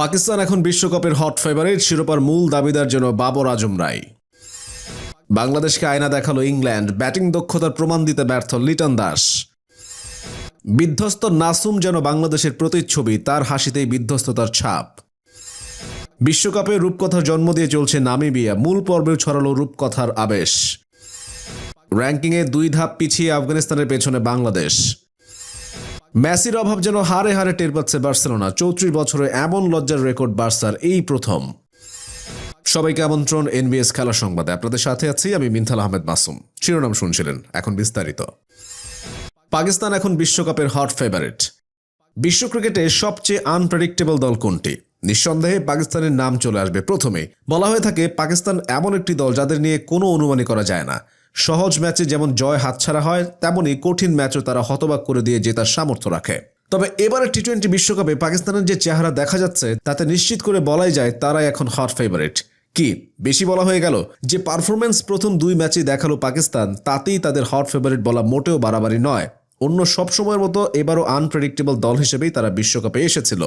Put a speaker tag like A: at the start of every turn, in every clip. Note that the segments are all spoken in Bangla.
A: পাকিস্তান এখন বিশ্বকাপের হট ফেভারিট শিরোপার মূল দাবিদার যেন বাবর আজম রায়। বাংলাদেশকে আয়না দেখাল ইংল্যান্ড, ব্যাটিং দক্ষতার প্রমাণ দিতে ব্যর্থ লিটন দাস। বিধ্বস্ত নাসুম যেন বাংলাদেশের প্রতিচ্ছবি, তার হাসিতেই বিধ্বস্ততার ছাপ। বিশ্বকাপে রূপকথার জন্ম দিয়ে চলছে নামিবিয়া, মূল পর্বেও ছড়ালো রূপকথার আবেশ। র্যাঙ্কিংয়ে দুই ধাপ পিছিয়ে আফগানিস্তানের পেছনে বাংলাদেশ। মেসির অভাব যেন হারে হারে টের পাচ্ছে বার্সেলোনা। চৌত্রিশ বছরে এমন লজ্জার রেকর্ড বার্সার এই প্রথম। সবাইকে আমন্ত্রণ এনবিএস খেলা সংবাদে। আপনাদের সাথে আছি আমি মিনথাল আহমেদ মাসুম। শিরোনাম শুনছিলেন এখন বিস্তারিত। পাকিস্তান এখন বিশ্বকাপের হট ফেভারিট বিশ্ব ক্রিকেটে সবচেয়ে আনপ্রেডিক্টেবল দল কোনটি? নিঃসন্দেহে পাকিস্তানের নাম চলে আসবে প্রথমে। বলা হয়ে থাকে, পাকিস্তান এমন একটি দল যাদের নিয়ে কোনো অনুমানই করা যায় না। সহজ ম্যাচে যেমন জয় হাতছাড়া হয়, তেমনই কঠিন ম্যাচও তারা হতবাক করে দিয়ে জেতার সামর্থ্য রাখে। তবে এবারে টি টোয়েন্টি বিশ্বকাপে পাকিস্তানের যে চেহারা দেখা যাচ্ছে, তাতে নিশ্চিত করে বলাই যায় তারাই এখন হট ফেভারিট কি, বেশি বলা হয়ে গেল? যে পারফরমেন্স প্রথম দুই ম্যাচে দেখাল পাকিস্তান, তাতেই তাদের হট ফেভারিট বলা মোটেও বাড়াবাড়ি নয়। অন্য সব সময়ের মতো এবারও আনপ্রেডিক্টেবল দল হিসেবেই তারা বিশ্বকাপে এসেছিল।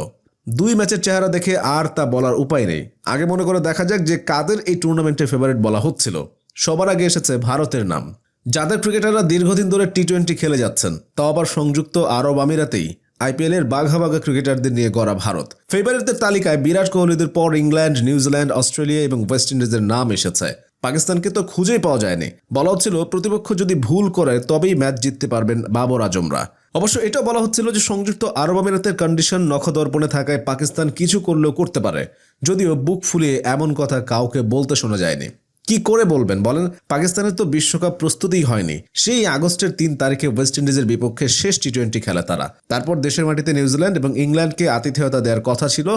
A: দুই ম্যাচের চেহারা দেখে আর তা বলার উপায় নেই। আগে মনে করে দেখা যাক যে কাদের এই টুর্নামেন্টে ফেভারিট বলা হচ্ছিল। সবার আগে এসেছে ভারতের নাম। যাদের ক্রিকেটাররা দীর্ঘদিন ধরে টি টোয়েন্টি খেলে যাচ্ছেন, তাও আবার সংযুক্ত আরব আমিরাতেই আইপিএল এর বাঘা বাঘা ক্রিকেটারদের নিয়ে গড়া ভারত। ফেভারিটদের তালিকায় বিরাট কোহলিদের পর ইংল্যান্ড, নিউজিল্যান্ড, অস্ট্রেলিয়া এবং ওয়েস্ট ইন্ডিজের নাম এসেছে। পাকিস্তানকে তো খুঁজেই পাওয়া যায়নি। বলা হচ্ছিল, প্রতিপক্ষ যদি ভুল করে, তবেই ম্যাচ জিততে পারবেন বাবর আজমরা। অবশ্য এটাও বলা হচ্ছিল যে সংযুক্ত আরব আমিরাতের কন্ডিশন নখদর্পণে থাকায় পাকিস্তান কিছু করলেও করতে পারে। যদিও বুক ফুলিয়ে এমন কথা কাউকে বলতে শোনা যায়নি। কি করে বলবেন? বলেন, পাকিস্তানের তো বিশ্বকাপ প্রস্তুতিই হয়নি। সেই আগস্টের তিন তারিখে ওয়েস্ট ইন্ডিজের বিপক্ষে শেষ টি টোয়েন্টি খেলা তারা। তারপর দেশের মাটিতে নিউজিল্যান্ড এবং ইংল্যান্ডকে আতিথেয়তা দেওয়ার কথা ছিল,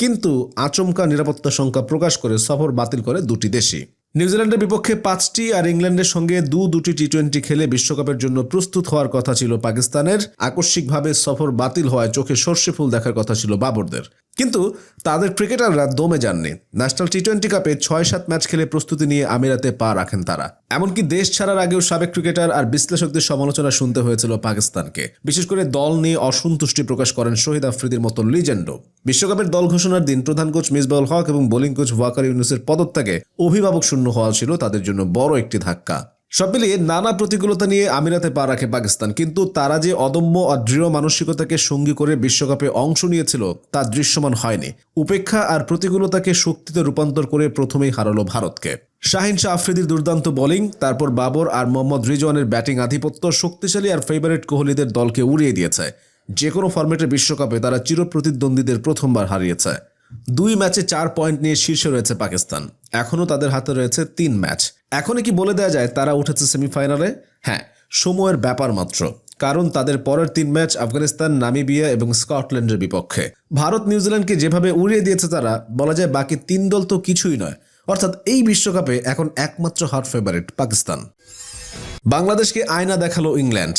A: কিন্তু আচমকা নিরাপত্তা সংখ্যা প্রকাশ করে সফর বাতিল করে দুটি দেশই। নিউজিল্যান্ডের বিপক্ষে পাঁচটি আর ইংল্যান্ডের সঙ্গে দু দুটি টি টোয়েন্টি খেলে বিশ্বকাপের জন্য প্রস্তুত হওয়ার কথা ছিল পাকিস্তানের। আকস্মিকভাবে সফর বাতিল হওয়ায় চোখে সর্ষে ফুল দেখার কথা ছিল বাবরদের। কিন্তু তাদের ক্রিকেটাররা দমে যাননি। ন্যাশনাল টি টোয়েন্টি কাপে ছয় সাত ম্যাচ খেলে প্রস্তুতি নিয়ে আমিরাতে পা রাখেন তারা। এমনকি দেশ ছাড়ার আগেও সাবেক ক্রিকেটার আর বিশ্লেষকদের সমালোচনা শুনতে হয়েছিল পাকিস্তানকে। বিশেষ করে দল নিয়ে অসন্তুষ্টি প্রকাশ করেন শহীদ আফ্রিদির মতো লিজেন্ডও। বিশ্বকাপের দল ঘোষণার দিন প্রধান কোচ মিসবাউল হক এবং বোলিং কোচ ওয়াকার ইউনুসের পদত্যাগে অভিভাবক শূন্য হওয়া ছিল তাদের জন্য বড় একটি ধাক্কা। সব মিলিয়ে নানা প্রতিকূলতা নিয়ে আমিরাতে পা রাখে পাকিস্তান। কিন্তু তারা যে অদম্য আর দৃঢ় মানসিকতাকে সঙ্গী করে বিশ্বকাপে অংশ নিয়েছিল, তা দৃশ্যমান হয়নি। উপেক্ষা আর প্রতিকূলতাকে শক্তিতে রূপান্তর করে প্রথমেই হারালো ভারতকে। শাহিন শাহ আফ্রিদির দুর্দান্ত বোলিং, তারপর বাবর আর মোহাম্মদ রিজওয়ানের ব্যাটিং আধিপত্য শক্তিশালী আর ফেভারিট কোহলিদের দলকে উড়িয়ে দিয়েছে। যে কোনো ফরম্যাটের বিশ্বকাপে তারা চিরপ্রতিদ্বন্দ্বীদের প্রথমবার হারিয়েছে। দুই ম্যাচে চার পয়েন্ট নিয়ে শীর্ষে রয়েছে পাকিস্তান। এখনও তাদের হাতে রয়েছে তিন ম্যাচ। এখনই কি বলে দেওয়া যায় তারা উঠেছে সেমিফাইনালে? হ্যাঁ সময়ের ব্যাপার মাত্র। কারণ তাদের পরের তিন ম্যাচ আফগানিস্তান, নামিবিয়া এবং স্কটল্যান্ডের বিপক্ষে। ভারত, নিউজিল্যান্ডকে যেভাবে উড়িয়ে দিয়েছে তারা, বলা যায় বাকি তিন দল তো কিছুই নয়। অর্থাৎ এই বিশ্বকাপে এখন একমাত্র হট ফেভারিট পাকিস্তান। বাংলাদেশকে আয়না দেখাল ইংল্যান্ড।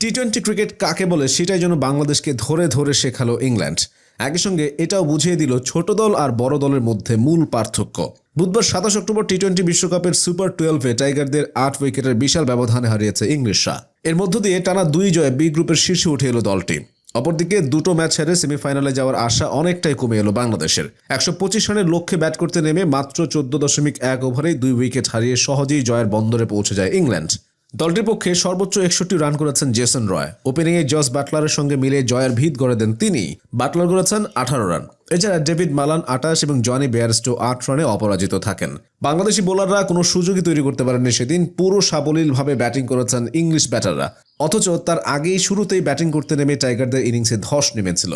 A: টি টোয়েন্টি ক্রিকেট কাকে বলে সেটাই যেন বাংলাদেশকে ধরে ধরে শেখালো ইংল্যান্ড। একই সঙ্গে এটাও বুঝিয়ে দিল ছোট দল আর বড় দলের মধ্যে মূল পার্থক্য। বুধবার সাতাশ অক্টোবর টি টোয়েন্টি বিশ্বকাপের সুপার টুয়েলভে টাইগারদের আট উইকেটের বিশাল ব্যবধানে হারিয়েছে ইংলিশরা। এর মধ্য দিয়ে টানা দুই জয়ে বি গ্রুপের শীর্ষে উঠে এলো দলটি। অপরদিকে দুটো ম্যাচ হেরে সেমিফাইনালে যাওয়ার আশা অনেকটাই কমে এলো বাংলাদেশের। একশো পঁচিশ রানের লক্ষ্যে ব্যাট করতে নেমে মাত্র চোদ্দ দশমিক এক ওভারেই দুই উইকেট হারিয়ে সহজেই জয়ের বন্দরে পৌঁছে যায় ইংল্যান্ড। দলটির পক্ষে সর্বোচ্চ একষট্টি রান করেছেন জেসন রয়। ওপেনিংয়ে জস বাটলারের সঙ্গে মিলে জয়ের ভিত গড়ে দেন তিনি। বাটলার করেছেন আঠারো রান। এছাড়া ডেভিড মালান আটাশ এবং জনি বেয়ারস্টো আট রানে অপরাজিত থাকেন। বাংলাদেশি বোলাররা কোনো সুযোগই তৈরি করতে পারেননি সেদিন। পুরো সাবলীলভাবে ব্যাটিং করেছেন ইংলিশ ব্যাটাররা। অথচ তার আগেই শুরুতেই ব্যাটিং করতে নেমে টাইগারদের ইনিংসে ধস নেমেছিল।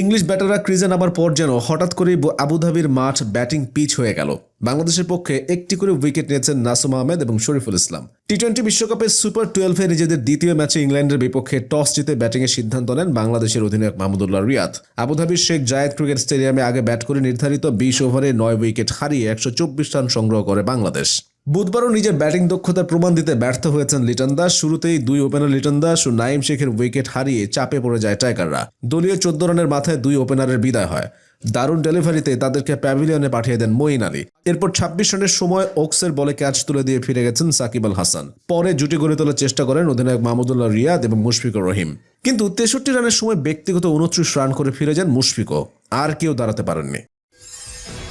A: ইংলিশ ব্যাটাররা ক্রিজে নামার পর যেন হঠাৎ করেই আবুধাবির মাঠ ব্যাটিং পিচ হয়ে গেল। বাংলাদেশের পক্ষে একটি করে উইকেট নিয়েছেন নাসুম আহমেদ এবং শরীফুল ইসলাম। টি টোয়েন্টি বিশ্বকাপের সুপার টুয়েলভে নিজেদের দ্বিতীয় ম্যাচে ইংল্যান্ডের বিপক্ষে টস জিতে ব্যাটিংয়ের সিদ্ধান্ত নেন বাংলাদেশের অধিনায়ক মাহমুদুল্লাহ রিয়াদ। আবুধাবির শেখ জায়েদ ক্রিকেট স্টেডিয়ামে আগে ব্যাট করে নির্ধারিত বিশ ওভারে নয় উইকেট হারিয়ে একশো চব্বিশ রান সংগ্রহ করে বাংলাদেশ। বুধবারও নিজের ব্যাটিং দক্ষতার প্রমাণ দিতে ব্যর্থ হয়েছেন লিটন দাস। শুরুতেই দুই ওপেনার লিটন দাস ও নাইম শেখের উইকেট হারিয়ে চাপে পড়ে যায় টাইগাররা। দলীয় চোদ্দ রানের মাথায় দুই ওপেনারের বিদায় হয়। দারুণ ডেলিভারিতে তাদেরকে প্যাভিলিয়নে পাঠিয়ে দেন মঈন আলী। এরপর ছাব্বিশ রানের সময় ওক্সের বলে ক্যাচ তুলে দিয়ে ফিরে গেছেন সাকিব আল হাসান। পরে জুটি গড়ে তোলার চেষ্টা করেন অধিনায়ক মাহমুদুল্লাহ রিয়াদ এবং মুশফিকুর রহিম। কিন্তু তেষট্টি রানের সময় ব্যক্তিগত উনত্রিশ রান করে ফিরে যান মুশফিকও। আর কেউ দাঁড়াতে পারেননি।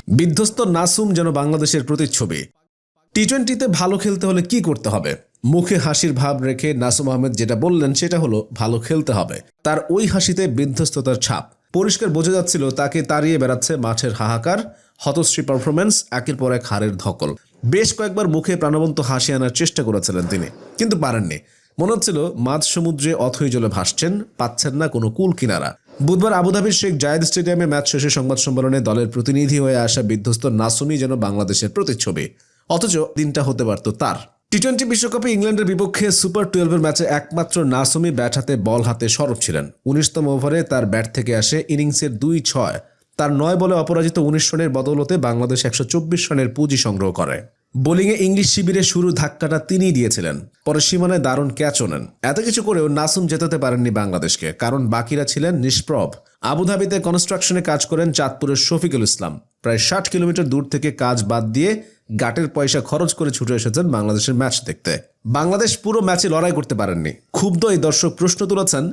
A: বিধ্বস্ত নাসুম যেন বাংলাদেশের প্রতিচ্ছবি। টি টোয়েন্টিতে ভালো খেলতে হলে কি করতে হবে? মুখে হাসির ভাব রেখে নাসুম আহমেদ যেটা বললেন সেটা হলো, ভালো খেলতে হবে। তার ওই হাসিতে বিধ্বস্ততার ছাপ। পরিষ্কার বোঝা যাচ্ছিল তাকে তাড়িয়ে বেড়াচ্ছে মাঠের হাহাকার, হতশ্রী পারফরমেন্স একের পর এক হারের ধকল। বেশ কয়েকবার মুখে প্রাণবন্ত হাসি আনার চেষ্টা করেছিলেন তিনি, কিন্তু পারেননি। মনে হচ্ছিল মাঝ সমুদ্রে অথই জলে ভাসছেন, পাচ্ছেন না কোনো কুল কিনারা। বুধবার আবুধাবির শেখ জায়েদ স্টেডিয়ামে ম্যাচ শেষে সংবাদ সম্মেলনে দলের প্রতিনিধি হয়ে আসা বিধ্বস্ত নাসুমি যেন বাংলাদেশের প্রতিচ্ছবি। অথচ দিনটা হতে পারত তার। টি টোয়েন্টি বিশ্বকাপে ইংল্যান্ডের বিপক্ষে সুপার টুয়েলভের ম্যাচে একমাত্র নাসমি ব্যাট হাতে বল হাতে সরব ছিলেন। উনিশতম ওভারে তার ব্যাট থেকে আসে ইনিংসের দুই ছয়। তার নয় বলে অপরাজিত উনিশ রানের বদৌলতে বাংলাদেশ একশো চব্বিশ রানের পুঁজি সংগ্রহ করে। বোলিংয়ে ইংলিশ শিবিরে শুরু ধাক্কাটা তিনিই দিয়েছিলেন, পরে সীমানায় দারুণ ক্যাচও নেন। এত কিছু করেও নাসুম জেতাতে পারেননি বাংলাদেশকে, কারণ বাকিরা ছিলেন নিষ্প্রভ। আবুধাবিতে কনস্ট্রাকশনে কাজ করেন চাঁদপুরের শফিকুল ইসলাম। প্রায় ষাট কিলোমিটার দূর থেকে কাজ বাদ দিয়ে গাটের পয়সা খরচ করে ছুটে এসেছেন বাংলাদেশের ম্যাচ দেখতে। বাংলাদেশ পুরো ম্যাচে লড়াই করতে পারেননি। ক্ষুব্ধ এই দর্শক প্রশ্ন তুলেছেন,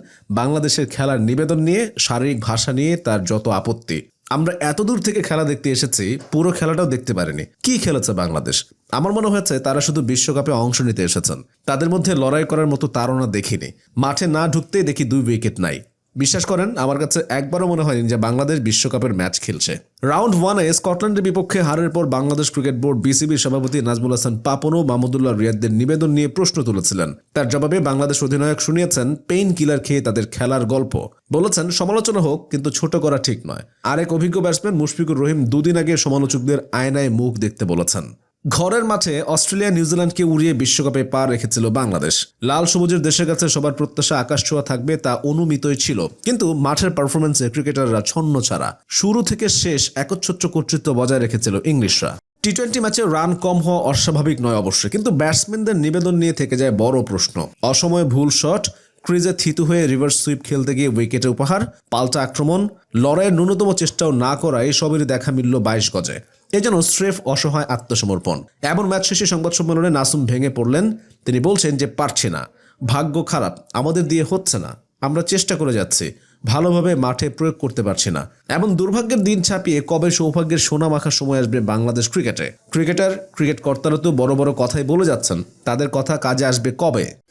A: বাংলাদেশের খেলার নিবেদন নিয়ে, শারীরিক ভাষা নিয়ে তার যত আপত্তি। আমরা এত দূর থেকে খেলা দেখতে এসেছি, পুরো খেলাটাও দেখতে পারিনি। কি খেলেছে বাংলাদেশ? আমার মনে হয়েছে তারা শুধু বিশ্বকাপে অংশ নিতে এসেছেন। তাদের মধ্যে লড়াই করার মতো তারা দেখিনি। মাঠে না ঢুকতেই দেখি দুই উইকেট নাই। বিশ্বাস করেন, আমার কাছে একবারও মনে হয়নি যে বাংলাদেশ বিশ্বকাপের ম্যাচ খেলছে। রাউন্ড ওয়ানে স্কটল্যান্ডের বিপক্ষে হারের পর বাংলাদেশ ক্রিকেট বোর্ড বিসিবির সভাপতি নাজমুল হাসান পাপন ও মাহমুদুল্লাহ রিয়াদদের নিবেদন নিয়ে প্রশ্ন তুলেছিলেন। তার জবাবে বাংলাদেশ অধিনায়ক শুনিয়েছেন, পেইন কিলার খেয়ে তাদের খেলার গল্প। বলেছেন, সমালোচনা হোক, কিন্তু ছোট করা ঠিক নয়। আরেক অভিজ্ঞ ব্যাটসম্যান মুশফিকুর রহিম দুদিন আগে সমালোচকদের আয়নায় মুখ দেখতে বলেছেন। ঘরের মাঠে অস্ট্রেলিয়া নিউজিল্যান্ডকে উড়িয়ে বিশ্বকাপে পা রেখেছিল বাংলাদেশ। লাল সবুজের দেশের কাছে সবার প্রত্যাশা আকাশ ছোঁয়া থাকবে তা অনুমিতই ছিল। কিন্তু মাঠের পারফরমেন্সে ক্রিকেটাররা ছন্ন ছাড়া। শুরু থেকে শেষ একচ্ছত্র কর্তৃত্ব বজায় রেখেছিল ইংলিশরা। টি টোয়েন্টি ম্যাচে রান কম হওয়া অস্বাভাবিক নয় অবশ্যই কিন্তু ব্যাটসম্যানদের নিবেদন নিয়ে থেকে যায় বড় প্রশ্ন। অসময়ে ভুল শট ক্রিজে থিতু হয়ে রিভার্স সুইপ খেলতে গিয়ে উইকেটে উপহার, পাল্টা আক্রমণ, লড়াইয়ের ন্যূনতম চেষ্টাও না করায় সবেরই দেখা মিলল বাইশ গজে। এ যেন স্রেফ অসহায় আত্মসমর্পণ। এমন ম্যাচ শেষে সংবাদ সম্মেলনে নাসুম ভেঙে পড়লেন। তিনি বলছেন যে, পারছি না। ভাগ্য খারাপ। আমাদের দিয়ে হচ্ছে না। আমরা চেষ্টা করে যাচ্ছি। ভালোভাবে মাঠে প্রয়োগ করতে পারছি না। এমন দুর্ভাগ্যের দিন ছাপিয়ে কবে সৌভাগ্যের সোনা মাখার সময় আসবে বাংলাদেশ ক্রিকেটে? ক্রিকেটার ক্রিকেট কর্তারা তো বড় বড় কথাই বলে যাচ্ছেন। তাদের কথা কাজে আসবে কবে?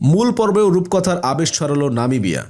A: মূল পর্বেও রূপকথার আবেশ ছড়ালো নামিবিয়া।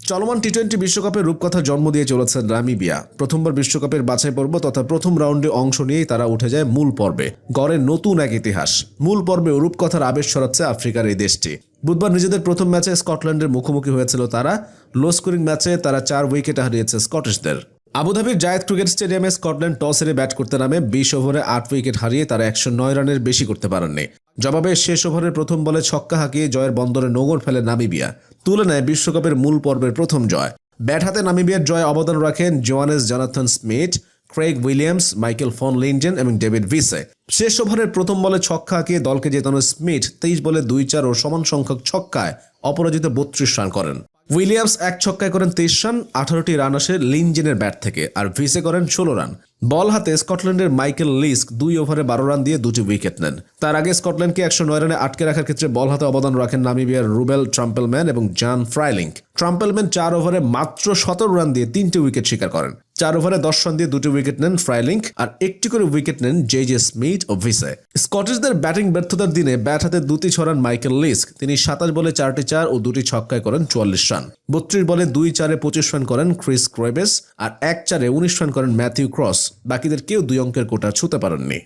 A: চলমান টি টোয়েন্টি বিশ্বকাপে রূপকথা জন্ম দিয়ে চলেছে নামিবিয়া। প্রথমবার বিশ্বকাপের বাছাই পর্ব তথা প্রথম রাউন্ডে অংশ নিয়েই তারা উঠে যায় মূল পর্বে, গড়ে নতুন এক ইতিহাস। মূল পর্বে রূপকথার আবেশ ছড়াচ্ছে আফ্রিকার এই দেশটি। বুধবার নিজেদের প্রথম ম্যাচে স্কটল্যান্ডের মুখোমুখি হয়েছিল তারা। লো স্কোরিং ম্যাচে তারা চার উইকেট হারিয়েছে স্কটিশদের। আবুধাবির Zayed cricket stadium Scotland toss হেরে ব্যাট করতে নামে, বিশ ওভারে আট উইকেট হারিয়ে তারা একশো নয় রানের বেশি করতে পারেননি। জবাবে শেষ ওভারের প্রথম বলে ছক্কা হাঁকিয়ে জয়ের বন্দরে নোঙর ফেলে নামিবিয়া। তুলে নেয় বিশ্বকাপের মূল পর্বের প্রথম জয়। ব্যাট হাতে নামিবিয়ার জয়ে অবদান রাখেন Johannes Jonathan Smith, Craig Williams, Michael van Lingen এবং ডেভিড ভিসে। শেষ ওভারের প্রথম বলে ছক্কা হাঁকিয়ে দলকে জেতানো স্মিথ তেইশ বলে দুই চার ও সমান সংখ্যক ছক্কায় অপরাজিত বত্রিশ রান করেন। উইলিয়ামস এক ছক্কায় করেন তেইশ রান, আঠারোটি রান আসে লিনজেনের ব্যাট থেকে, আর ভিসে করেন ষোলো রান। বল হাতে স্কটল্যান্ডের মাইকেল লিস্ক দুই ওভারে বারো রান দিয়ে দুটি উইকেট নেন। তার আগে স্কটল্যান্ডকে একশো নয় রানে আটকে রাখার ক্ষেত্রে বল হাতে অবদান রাখেন নামিবিয়ার রুবেল ট্রাম্পেলম্যান এবং জান ফ্রাইলিং। ট্রাম্পেলম্যান চার ওভারে মাত্র সতেরো রান দিয়ে তিনটি উইকেট শিকার করেন। চার ওভারে দশ রান দিয়ে দুটি উইকেট নেন ফ্রাইলিংক আর একটি করে উইকেট নেন জে জে স্মিথ ও ভিসে স্কটিশদের ব্যাটিং ব্যর্থতার দিনে ব্যাট হাতে দুটি ছড়ান মাইকেল লিস্ক তিনি সাতাশ বলে চারটি চার ও দুটি ছক্কায় করেন চুয়াল্লিশ রান। বত্রিশ বলে দুই চারে পঁচিশ রান করেন ক্রিস ক্রয়েবেস আর এক চারে উনিশ রান করেন ম্যাথিউ ক্রস বাকিদের কেউ দুই অঙ্কের কোটা ছুতে পারেননি।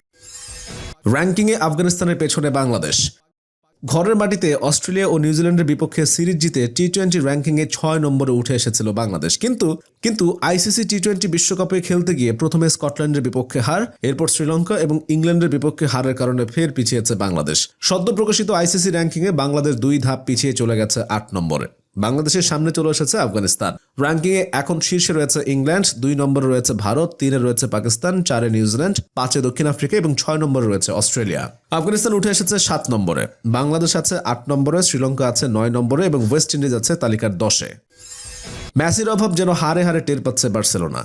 A: র্যাঙ্কিংয়ে আফগানিস্তানের পেছনে বাংলাদেশ। ঘরের মাটিতে অস্ট্রেলিয়া ও নিউজিল্যান্ডের বিপক্ষে সিরিজ জিতে টি টোয়েন্টি র্যাঙ্কিংয়ে ছয় নম্বরে উঠে এসেছিল বাংলাদেশ। কিন্তু কিন্তু আইসিসি টি টোয়েন্টি বিশ্বকাপে খেলতে গিয়ে প্রথমে স্কটল্যান্ডের বিপক্ষে হার, এরপর শ্রীলঙ্কা এবং ইংল্যান্ডের বিপক্ষে হারের কারণে ফের পিছিয়েছে বাংলাদেশ। সদ্য প্রকাশিত আইসিসি র্যাঙ্কিংয়ে বাংলাদেশ দুই ধাপ পিছিয়ে চলে গেছে আট নম্বরে। বাংলাদেশের সামনে চলে এসেছে আফগানিস্তান। র্যাঙ্কিংয়ে এখন শীর্ষে রয়েছে ইংল্যান্ড, দুই নম্বরে রয়েছে ভারত, তিনে রয়েছে পাকিস্তান, চারে নিউজিল্যান্ড, পাঁচে দক্ষিণ আফ্রিকা এবং ছয় নম্বরে রয়েছে অস্ট্রেলিয়া। আফগানিস্তান উঠে এসেছে সাত নম্বরে। বাংলাদেশ আছে আট নম্বরে, শ্রীলঙ্কা আছে নয় নম্বরে এবং ওয়েস্ট ইন্ডিজ আছে তালিকার দশে। ম্যাসির অভাব যেন হারে হারে টের পাচ্ছে বার্সেলোনা।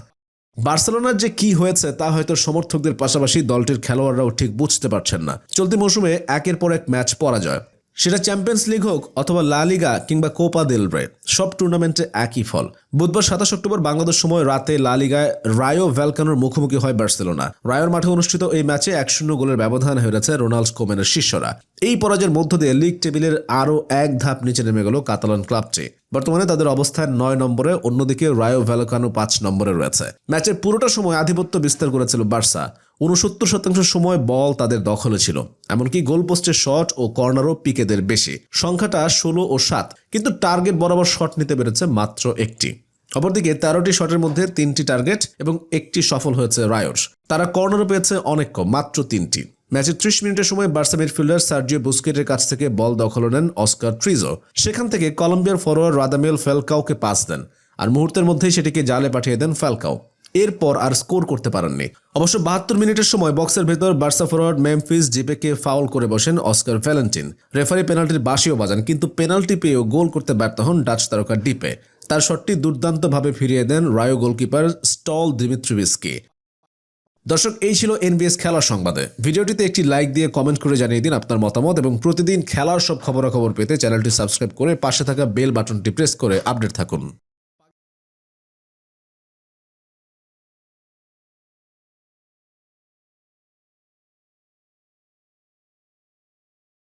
A: বার্সেলোনার যে কি হয়েছে তা হয়তো সমর্থকদের পাশাপাশি দলটির খেলোয়াড়রাও ঠিক বুঝতে পারছেন না। চলতি মৌসুমে একের পর এক ম্যাচ পরাজয়। সেটা চ্যাম্পিয়ন্স লিগ হোক অথবা লা লিগা কিংবা কোপা দেল রে সব টুর্নামেন্টে একই ফল। বুধবার সাতাশ অক্টোবর বাংলাদেশ সময় রাতে লা লিগায় রায়ো ভ্যালকানোর মুখোমুখি হয় বার্সেলোনা। রায়োর মাঠে অনুষ্ঠিত এই ম্যাচে এক শূন্য গোলের ব্যবধান হয়েছে রোনাল্ড কোমেনের শিষ্যরা। এই পরাজয়ের মধ্য দিয়ে লিগ টেবিলের আরও এক ধাপ নিচে নেমে গেল কাতালান ক্লাবটি। বর্তমানে তাদের অবস্থান নয় নম্বরে, অন্যদিকে রায়ো ভ্যালোকানো পাঁচ নম্বরে রয়েছে। ম্যাচের পুরোটা সময় আধিপত্য বিস্তার করেছিল বার্সা। উনসত্তর শতাংশ সময় বল তাদের দখলে ছিল। এমনকি গোলপোস্টের শট ও কর্নারও পিকেদের বেশি। সংখ্যাটা ষোলো ও সাত, কিন্তু টার্গেট বরাবর শট নিতে পেরেছে মাত্র একটি। অপরদিকে তেরোটি শটের মধ্যে তিনটি টার্গেট এবং একটি সফল হয়েছে রায়োর। তারা কর্নারও পেয়েছে অনেক কম, মাত্র তিনটি। ম্যাচের ত্রিশ মিনিটের সময় বার্সা মিডফিল্ডার সার্জিও বুস্কেটের কাছ থেকে বল দখল নেন অস্কার ট্রিজো। সেখান থেকে কলম্বিয়ার ফরোয়ার্ড রাদামেল ফ্যালকাওকে পাস দেন, আর মুহূর্তের মধ্যেই সেটিকে জালে পাঠিয়ে দেন ফ্যালকাও। এরপর আর স্কোর করতে পারেননি। অবশ্য বাহাত্তর মিনিটের সময় বক্সের ভেতর বার্সা ফরওয়ার্ড মেমফিস জিপেকে ফাউল করে বসেন অস্কার ভ্যালেন্টিন। রেফারি পেনাল্টির বাসিও বাজান, কিন্তু পেনাল্টি পেয়েও গোল করতে ব্যর্থ হন ডাচ তারকা ডিপে। তার শটটি দুর্দান্তভাবে ফিরিয়ে দেন রায়ো গোলকিপার স্টল দিমিত্রিভিসকে দর্শক, এই ছিল এনবিএস খেলার সংবাদে। ভিডিওটিতে একটি লাইক দিয়ে কমেন্ট করে জানিয়ে দিন আপনার মতামত এবং প্রতিদিন খেলার সব খবরাখবর পেতে চ্যানেলটি সাবস্ক্রাইব করে পাশে থাকা বেল বাটনটি প্রেস করে আপডেট থাকুন।